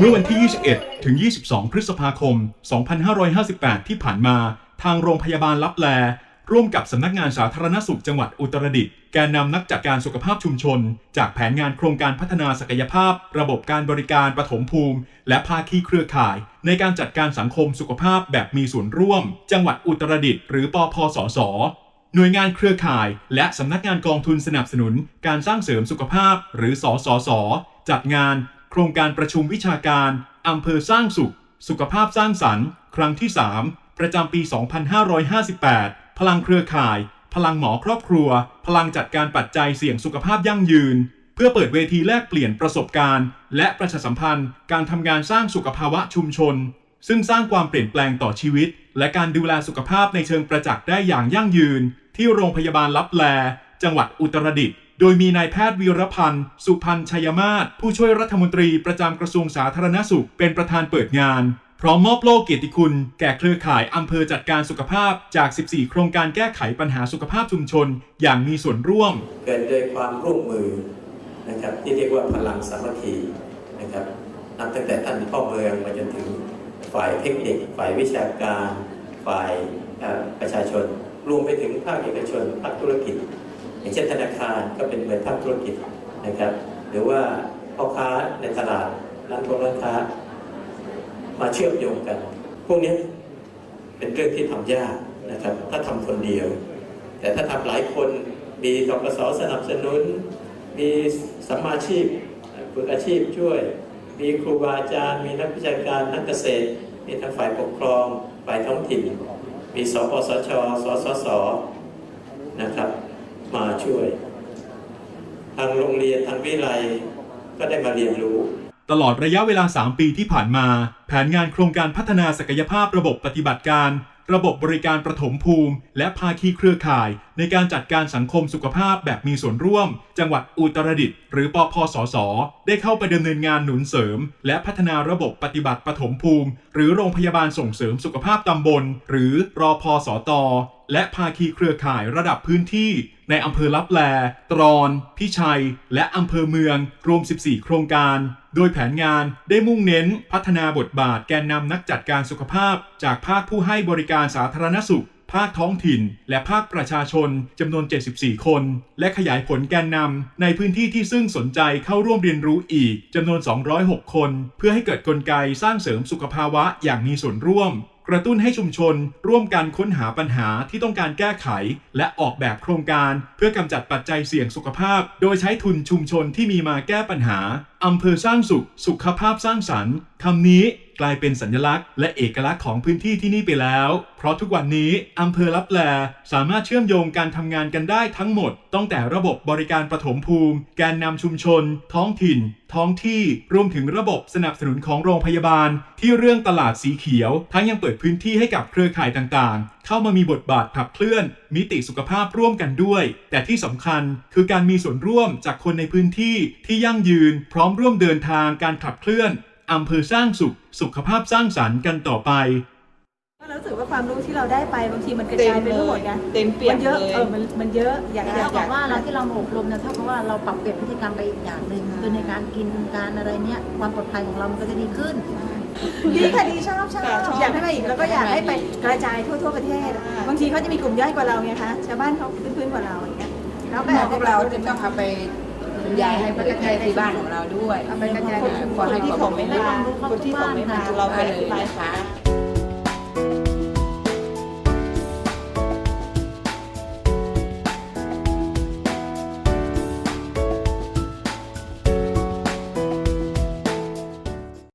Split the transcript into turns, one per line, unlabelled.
เมื่อวันที่ 21 ถึง 22 พฤษภาคม 2558 ที่ผ่านมา ทางโรงพยาบาลลับแล ร่วมกับสำนักงานสาธารณสุขจังหวัดอุตรดิตถ์แกนนำนักจัดการสุขภาพชุมชน จากแผนงานโครงการพัฒนาศักยภาพ ระบบการบริการปฐมภูมิ และภาคีเครือข่าย ในการจัดการสังคมสุขภาพแบบมีส่วนร่วม จังหวัดอุตรดิตถ์หรือปพสสหน่วยงานเครือข่าย และสำนักงานกองทุนสนับสนุน การสร้างเสริมสุขภาพ หรือสสสจัดงาน โครงการประชุมวิชาการอำเภอสร้างสุข สุขภาพสร้างสรรค์ ครั้งที่ 3 ประจำปี 2558 พลังเครือข่าย พลังหมอครอบครัว พลังจัดการปัจจัยเสี่ยงสุขภาพยั่งยืน เพื่อเปิดเวทีแลกเปลี่ยนประสบการณ์ และประชาสัมพันธ์ การทำงานสร้างสุขภาวะชุมชน ซึ่งสร้างความเปลี่ยนแปลงต่อชีวิต และการดูแลสุขภาพในเชิงประจักษ์ได้อย่างยั่งยืน ที่โรงพยาบาลลับแล จังหวัดอุตรดิตถ์ โดยมีนายแพทย์วีรพันธ์ สุพันธ์ชัยมาศผู้ช่วยรัฐมนตรีประจำกระทรวงสาธารณสุขเป็นประธานเปิดงาน พร้อมมอบโล่เกียรติคุณ แก่เครือข่ายอำเภอจัดการสุขภาพจาก 14 โครงการแก้ไขปัญหาสุขภาพชุมชน อย่างมีส่วนร่วม
เกิดโดยความร่วมมือนะครับที่เรียกว่าพลังสามัคคีนะครับนับตั้งแต่ท่านพ่อเมืองมาจนถึงฝ่ายเทคนิค ฝ่ายวิชาการ ฝ่ายประชาชน รวมไปถึงภาคเอกชนภาคธุรกิจ อย่างเช่นธนาคารก็เป็นเหมือนภาคธุรกิจนะครับ หรือว่าพ่อค้าในตลาดร้านทงร้านค้า มาเชื่อมโยงกัน พวกนี้เป็นเรื่องที่ทำยากนะครับ ถ้าทำคนเดียว แต่ถ้าทำหลายคนมีกปสสนับสนุน มีสัมมาชีพฝึกอาชีพช่วย มีครูบาอาจารย์ มีนักวิชาการนักเกษตร มีทั้งฝ่ายปกครอง ฝ่ายท้องถิ่น มีสปสช สสส นะครับ มาช่วย ทางโรงเรียนทางวิไลก็ได้มาเรียนรู้
ตลอดระยะเวลา 3 ปีที่ผ่านมา แผนงานโครงการพัฒนาศักยภาพระบบปฏิบัติการ ระบบบริการประถมภูมิ และภาคีเครือข่าย ในการจัดการสังคมสุขภาพแบบมีส่วนร่วม จังหวัดอุตรดิตถ์หรือปพสส ได้เข้าไปดำเนินงานหนุนเสริม และพัฒนาระบบปฏิบัติปฐมภูมิ หรือโรงพยาบาลส่งเสริมสุขภาพตำบล หรือรอพอสต และภาคีเครือข่ายระดับพื้นที่ในอำเภอลับแล ตรอน พิชัย และอำเภอเมือง รวม 14 โครงการ โดยแผนงานได้มุ่งเน้นพัฒนาบทบาทแกนนำนักจัดการสุขภาพ จากภาคผู้ให้บริการสาธารณสุข ภาคท้องถิ่น และภาคประชาชนจำนวน 74 คน และขยายผลแกนนำในพื้นที่ที่ซึ่งสนใจเข้าร่วมเรียนรู้อีกจำนวน 206 คน เพื่อให้เกิดกลไกสร้างเสริมสุขภาวะอย่างมีส่วนร่วม กระตุ้นให้ชุมชน ร่วมกันค้นหาปัญหาที่ต้องการแก้ไข และออกแบบโครงการ เพื่อกำจัดปัจจัยเสี่ยงสุขภาพ โดยใช้ทุนชุมชนที่มีมาแก้ปัญหาอำเภอสร้างสุข สุขภาพสร้างสรรค์คำนี้ กลายเป็นสัญลักษณ์และเอกลักษณ์ของพื้นที่ที่นี่ไปแล้ว เพราะทุกวันนี้อำเภอลับแลสามารถเชื่อมโยงการทำงานกันได้ทั้งหมด ตั้งแต่ระบบบริการปฐมภูมิแกนนำชุมชน ท้องถิ่น ท้องที่รวมถึงระบบสนับสนุนของโรงพยาบาล ที่เรื่องตลาดสีเขียว ทั้งยังเปิดพื้นที่ให้กับเครือข่ายต่างๆ เข้ามามีบทบาทขับเคลื่อน มิติสุขภาพร่วมกันด้วย แต่ที่สำคัญคือการมีส่วนร่วมจากคนในพื้นที่ที่ยั่งยืน พร้อมร่วมเดินทางการขับเคลื่อน อำเภอสร้างสุข สุขภาพสร้างสรรค์กันต่อไป
ก็รู้สึกว่าความรู้ที่เราได้ไปบางทีมันกระจายไปทั้งหมดไง
เต็มเปี่ย
มั
ม
นเยอะ
เลย
เออมันมันเยอะอยากอยา
เท่าก
อ
กั
ยา
บ
ก
ว่าเราที่เรามาอบรมเนี่ยเท่ากับว่าเราปรับเปลี่ยนพฤติกรรมไปอีกอย่างหนึ่งคือในการกินการอะไรเนี้ยความปลอดภัยของเรามันก็จะดีขึ้น
ดีค่ะดีชอบชอบ
ค่ะชอบ
อยากให้มาอีกแล้วก็อยากให้ไปกระจายทั่วทั่วประเทศ
อ่า
บางทีเขาจะมีกลุ่มย่อยกว่าเราไงคะชาวบ้านเขาพื้นๆกว่าเราอย่างเงี้ยแล้ว
หมอพวกเราจะต้องเอาไป บรรยายให้ประเทศที่บ้านของเราด้วย
เอาไปกระจาย
ขอให้
ที่
ขอบ
เขา
คุ
ไม่
ณ
มา
มาก
คนที่เขาไม่มาเราไปอธิบายค่ะ